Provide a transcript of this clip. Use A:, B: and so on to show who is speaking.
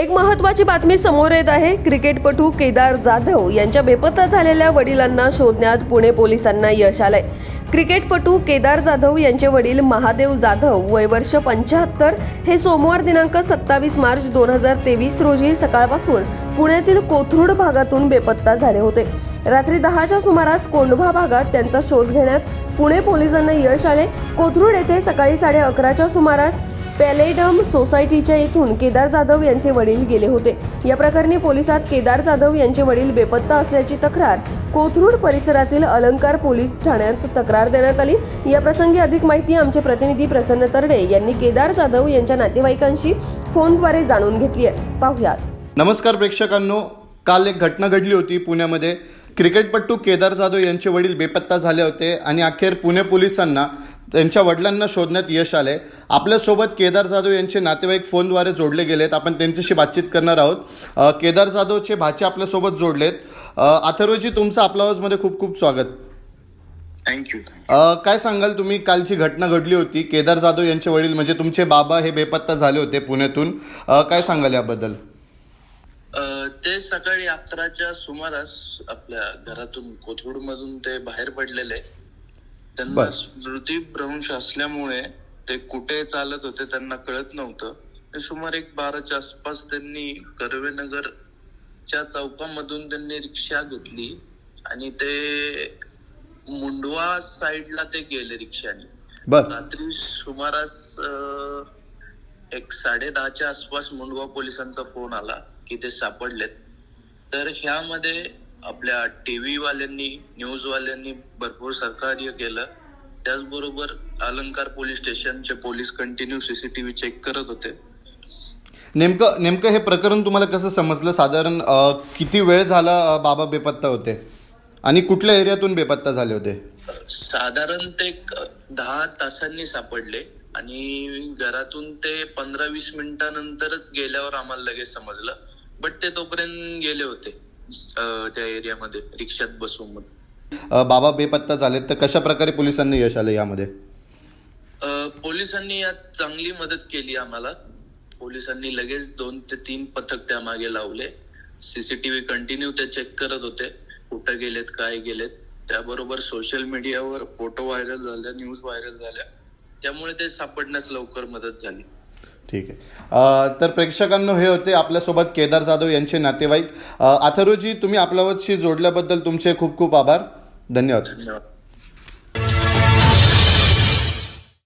A: एक महत्वाची बातमी समोर येत आहे. क्रिकेटपटू केदार जाधव यांच्या बेपत्ता झालेल्या वडिलांना शोधण्यात पुणे पोलिसांना यश आलंय. क्रिकेटपटू केदार जाधव यांचे वडील महादेव जाधव वय वर्ष पंच्याहत्तर हे सोमवार दिनांक सत्तावीस मार्च दोन हजार तेवीस रोजी सकाळपासून पुण्यातील कोथरूड भागातून बेपत्ता झाले होते. रात्री दहाच्या सुमारास कोंढवा भागात त्यांचा शोध घेण्यात पुणे पोलिसांना यश आले. कोथरूड येथे सकाळी साडे अकराच्या सुमारास पॅलेडम सोसायटीच्या येथून केदार जाधव यांचे वडील गेले होते. या प्रकरणी पोलिसात केदार जाधव यांचे वडील बेपत्ता असल्याची तक्रार कोथरूड परिसरातील अलंकार पोलीस ठाण्यात तक्रार देण्यात आली. या प्रसंगी अधिक माहिती आमचे प्रतिनिधी प्रसन्न तरडे यांनी केदार जाधव यांच्या नातेवाईकांशी फोनद्वारे जाणून घेतली आहे. पाहुयात.
B: नमस्कार प्रेक्षकांनो. काल एक घटना घडली होती पुण्यामध्ये. क्रिकेटपटू केदार जाधव यांचे वडील बेपत्ता झाले होते आणि अखेर पुणे पोलिसांना त्यांच्या वडिलांना शोधण्यात यश आले आपल्यासोबत केदार जाधव यांचे नातेवाईक फोनद्वारे जोडले गेलेत. आपण त्यांच्याशी बातचीत करणार आहोत. केदार जाधवचे भाचे आपल्यासोबत जोडलेत. अथर्वजी तुमचं आपल्या आवाजमध्ये खूप खूप स्वागत.
C: थँक्यू
B: काय सांगाल तुम्ही? कालची घटना घडली होती. केदार जाधव यांचे वडील म्हणजे तुमचे बाबा हे बेपत्ता झाले होते पुण्यातून. काय सांगाल याबद्दल?
C: ते सकाळी अकराच्या सुमारास आपल्या घरातून कोथरूड मधून ते बाहेर पडलेले. त्यांना
B: बर.
C: स्मृतीभ्रंश असल्यामुळे ते कुठे चालत होते त्यांना कळत नव्हतं. ते सुमारे एक बाराच्या आसपास त्यांनी कर्वेनगरच्या चौकामधून त्यांनी रिक्षा घेतली आणि ते मुंडवा साईडला ते गेले रिक्षाने. रात्री सुमारास एक साडे दहाच्या आसपास मुंडवा पोलिसांचा फोन आला की ते सापडलेत. तर ह्यामध्ये आपल्या टीव्ही वाल्यांनी न्यूज वाल्यांनी भरपूर सहकार्य केलं. त्याचबरोबर अलंकार पोलीस स्टेशनचे पोलीस कंटिन्यू सीसीटीव्ही चेक करत होते.
B: नेमकं नेमकं हे प्रकरण तुम्हाला कसं समजलं? साधारण अ, किती वेळ झाला अ, बाबा बेपत्ता होते? आणि कुठल्या एरियातून बेपत्ता झाले होते?
C: साधारण ते एक दहा तासांनी सापडले. आणि घरातून ते पंधरा वीस मिनिटानंतरच गेल्यावर आम्हाला लगेच समजलं. बट ते तोपर्यंत गेले होते. त्या एरियामध्ये रिक्षात बसून
B: बाबा बेपत्ता झाले तर कशा प्रकारे पोलिसांनी यश आलं यामध्ये?
C: पोलिसांनी यात चांगली मदत केली आम्हाला. पोलिसांनी लगेच दोन ते तीन पथक त्यामागे लावले. सीसीटीव्ही कंटिन्यू ते चेक करत होते. कुठं गेलेत काय गेलेत. त्याबरोबर सोशल मीडियावर फोटो व्हायरल झाल्या न्यूज व्हायरल झाल्या. त्यामुळे ते सापडण्यास लवकर मदत झाली.
B: ठीक आहे. तर प्रेक्षकांनो हे होते आपल्यासोबत केदार जाधव यांचे नातेवाईक. अ, तुम्ही आपल्यावरशी जोडल्याबद्दल तुमचे खूप खूप आभार. धन्यवाद.
C: धन्यवाद.